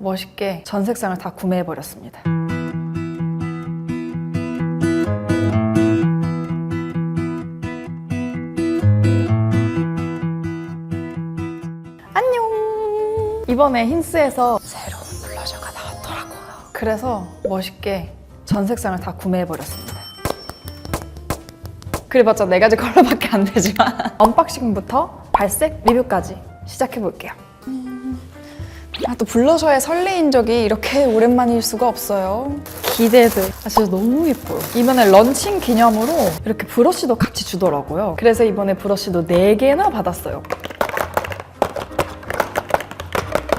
멋있게 전 색상을 다 구매해버렸습니다. 안녕! 이번에 힌스에서 새로운 블러셔가 나왔더라고요. 그래서 멋있게 전 색상을 다 구매해버렸습니다. 그래봤자 네 가지 컬러밖에 안 되지만 언박싱부터 발색 리뷰까지 시작해볼게요. 아, 또 블러셔에 설레인 적이 이렇게 오랜만일 수가 없어요. 기대돼. 아, 진짜 너무 예뻐요. 이번에 런칭 기념으로 이렇게 브러쉬도 같이 주더라고요. 그래서 이번에 브러쉬도 4개나 받았어요.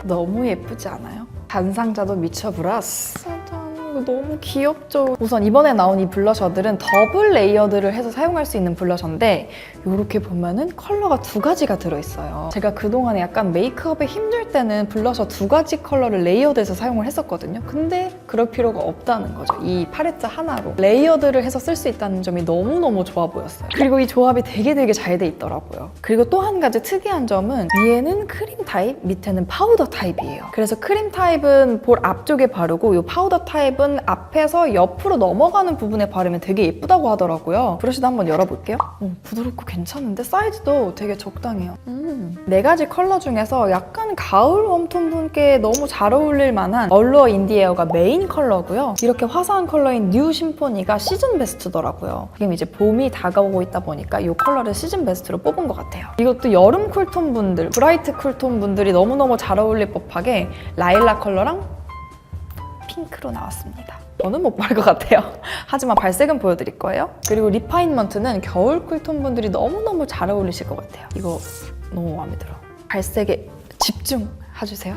너무 예쁘지 않아요? 단상자도 미쳐 브라스. 짜잔, 이거 너무 귀엽죠? 우선 이번에 나온 이 블러셔들은 더블 레이어드를 해서 사용할 수 있는 블러셔인데 이렇게 보면은 컬러가 두 가지가 들어있어요. 제가 그동안에 약간 메이크업에 힘들 때는 블러셔 두 가지 컬러를 레이어드해서 사용을 했었거든요. 근데 그럴 필요가 없다는 거죠. 이 파레트 하나로 레이어드를 해서 쓸 수 있다는 점이 너무너무 좋아 보였어요. 그리고 이 조합이 되게 되게 잘 돼 있더라고요. 그리고 또 한 가지 특이한 점은 위에는 크림 타입, 밑에는 파우더 타입이에요. 그래서 크림 타입은 볼 앞쪽에 바르고 이 파우더 타입은 앞에서 옆으로 넘어가는 부분에 바르면 되게 예쁘다고 하더라고요. 브러쉬도 한번 열어볼게요. 오, 부드럽고 괜찮은데 사이즈도 되게 적당해요. 음. 네 가지 컬러 중에서 약간 가을 웜톤 분께 너무 잘 어울릴 만한 얼루어 인디에어가 메인 컬러고요. 이렇게 화사한 컬러인 뉴 심포니가 시즌 베스트더라고요. 지금 이제 봄이 다가오고 있다 보니까 이 컬러를 시즌 베스트로 뽑은 것 같아요. 이것도 여름 쿨톤 분들, 브라이트 쿨톤 분들이 너무너무 잘 어울릴 법하게 라일락 컬러랑 핑크로 나왔습니다. 저는 못 바를 것 같아요. 하지만 발색은 보여드릴 거예요. 그리고 리파인먼트는 겨울 쿨톤 분들이 너무너무 잘 어울리실 것 같아요. 이거 너무 마음에 들어. 발색에 집중해주세요.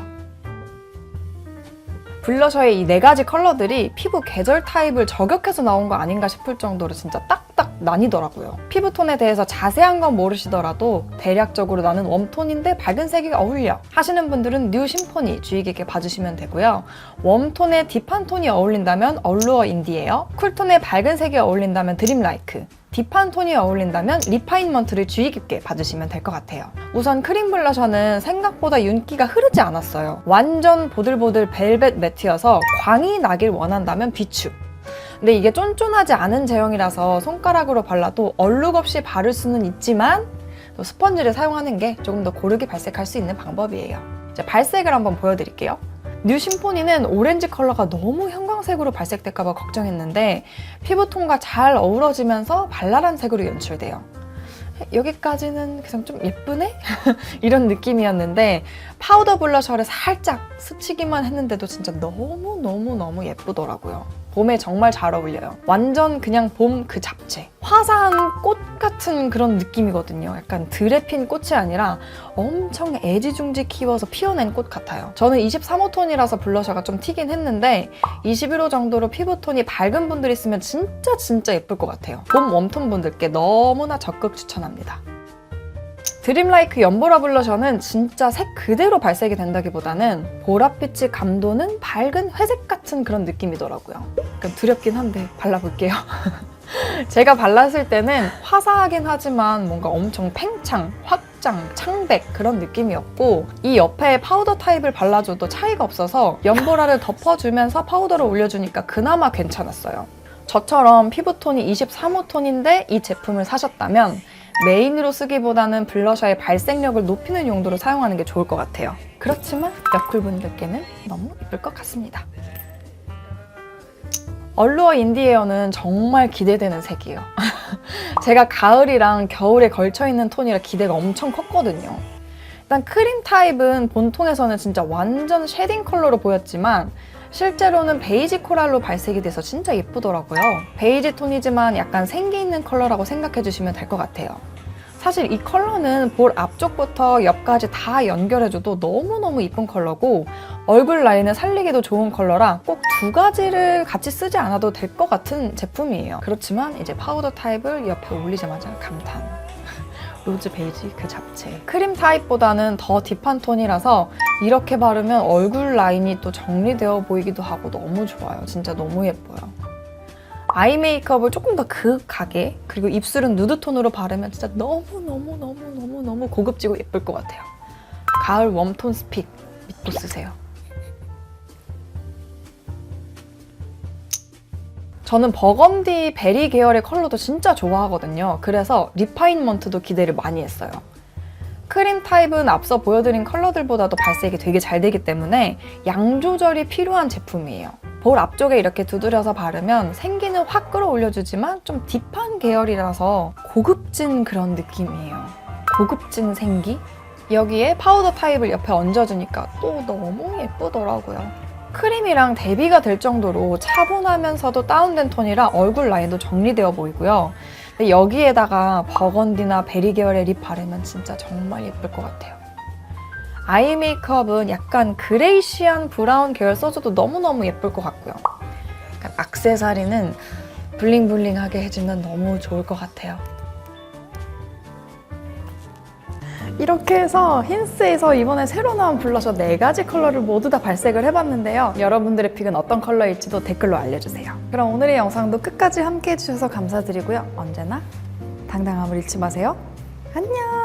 블러셔의 이 네 가지 컬러들이 피부 계절 타입을 저격해서 나온 거 아닌가 싶을 정도로 진짜 딱딱 나뉘더라고요. 피부톤에 대해서 자세한 건 모르시더라도 대략적으로 나는 웜톤인데 밝은 색이 어울려 하시는 분들은 뉴 심포니 주의 깊게 봐주시면 되고요. 웜톤에 딥한 톤이 어울린다면 얼루어 인디에어, 쿨톤에 밝은 색이 어울린다면 드림라이크, 딥한 톤이 어울린다면 리파인먼트를 주의 깊게 봐주시면 될 것 같아요. 우선 크림 블러셔는 생각보다 윤기가 흐르지 않았어요. 완전 보들보들 벨벳 매트여서 광이 나길 원한다면 비추. 근데 이게 쫀쫀하지 않은 제형이라서 손가락으로 발라도 얼룩 없이 바를 수는 있지만 또 스펀지를 사용하는 게 조금 더 고르게 발색할 수 있는 방법이에요. 이제 발색을 한번 보여드릴게요. 뉴 심포니는 오렌지 컬러가 너무 형광색으로 발색될까봐 걱정했는데 피부톤과 잘 어우러지면서 발랄한 색으로 연출돼요. 여기까지는 그냥 좀 예쁘네? 이런 느낌이었는데 파우더 블러셔를 살짝 스치기만 했는데도 진짜 너무너무너무 예쁘더라고요. 봄에 정말 잘 어울려요. 완전 그냥 봄 그 잡채. 화사한 꽃 같은 그런 느낌이거든요. 약간 드레 핀 꽃이 아니라 엄청 애지중지 키워서 피어낸 꽃 같아요. 저는 23호 톤이라서 블러셔가 좀 튀긴 했는데 21호 정도로 피부톤이 밝은 분들이 쓰면 진짜 진짜 예쁠 것 같아요. 봄 웜톤 분들께 너무나 적극 추천합니다. 드림라이크 연보라 블러셔는 진짜 색 그대로 발색이 된다기보다는 보랏빛이 감도는 밝은 회색 같은 그런 느낌이더라고요. 약간 두렵긴 한데 발라볼게요. 제가 발랐을 때는 화사하긴 하지만 뭔가 엄청 팽창, 확장, 창백 그런 느낌이었고 이 옆에 파우더 타입을 발라줘도 차이가 없어서 연보라를 덮어주면서 파우더를 올려주니까 그나마 괜찮았어요. 저처럼 피부톤이 23호 톤인데 이 제품을 사셨다면 메인으로 쓰기보다는 블러셔의 발색력을 높이는 용도로 사용하는 게 좋을 것 같아요. 그렇지만 옆쿨분들께는 너무 예쁠 것 같습니다. 얼루어 인디에어는 정말 기대되는 색이에요. 제가 가을이랑 겨울에 걸쳐있는 톤이라 기대가 엄청 컸거든요. 일단 크림 타입은 본통에서는 진짜 완전 쉐딩 컬러로 보였지만 실제로는 베이지 코랄로 발색이 돼서 진짜 예쁘더라고요. 베이지 톤이지만 약간 생기 있는 컬러라고 생각해 주시면 될 것 같아요. 사실 이 컬러는 볼 앞쪽부터 옆까지 다 연결해줘도 너무너무 이쁜 컬러고 얼굴 라인을 살리기도 좋은 컬러라 꼭 두 가지를 같이 쓰지 않아도 될 것 같은 제품이에요. 그렇지만 이제 파우더 타입을 옆에 올리자마자 감탄. 로즈 베이지 그 잡채. 크림 타입보다는 더 딥한 톤이라서 이렇게 바르면 얼굴 라인이 또 정리되어 보이기도 하고 너무 좋아요. 진짜 너무 예뻐요. 아이 메이크업을 조금 더 그윽하게 그리고 입술은 누드 톤으로 바르면 진짜 너무너무너무너무너무 고급지고 예쁠 것 같아요. 가을 웜톤 스픽 믿고 쓰세요. 저는 버건디 베리 계열의 컬러도 진짜 좋아하거든요. 그래서 리파인먼트도 기대를 많이 했어요. 크림 타입은 앞서 보여드린 컬러들보다도 발색이 되게 잘 되기 때문에 양 조절이 필요한 제품이에요. 볼 앞쪽에 이렇게 두드려서 바르면 생기는 확 끌어올려주지만 좀 딥한 계열이라서 고급진 그런 느낌이에요. 고급진 생기? 여기에 파우더 타입을 옆에 얹어주니까 또 너무 예쁘더라고요. 크림이랑 대비가 될 정도로 차분하면서도 다운된 톤이라 얼굴 라인도 정리되어 보이고요. 여기에다가 버건디나 베리 계열의 립 바르면 진짜 정말 예쁠 것 같아요. 아이 메이크업은 약간 그레이시한 브라운 계열 써줘도 너무너무 예쁠 것 같고요. 약간 악세사리는 블링블링하게 해주면 너무 좋을 것 같아요. 이렇게 해서 힌스에서 이번에 새로 나온 블러셔 4가지 컬러를 모두 다 발색을 해봤는데요. 여러분들의 픽은 어떤 컬러일지도 댓글로 알려주세요. 그럼 오늘의 영상도 끝까지 함께 해주셔서 감사드리고요. 언제나 당당함을 잃지 마세요. 안녕!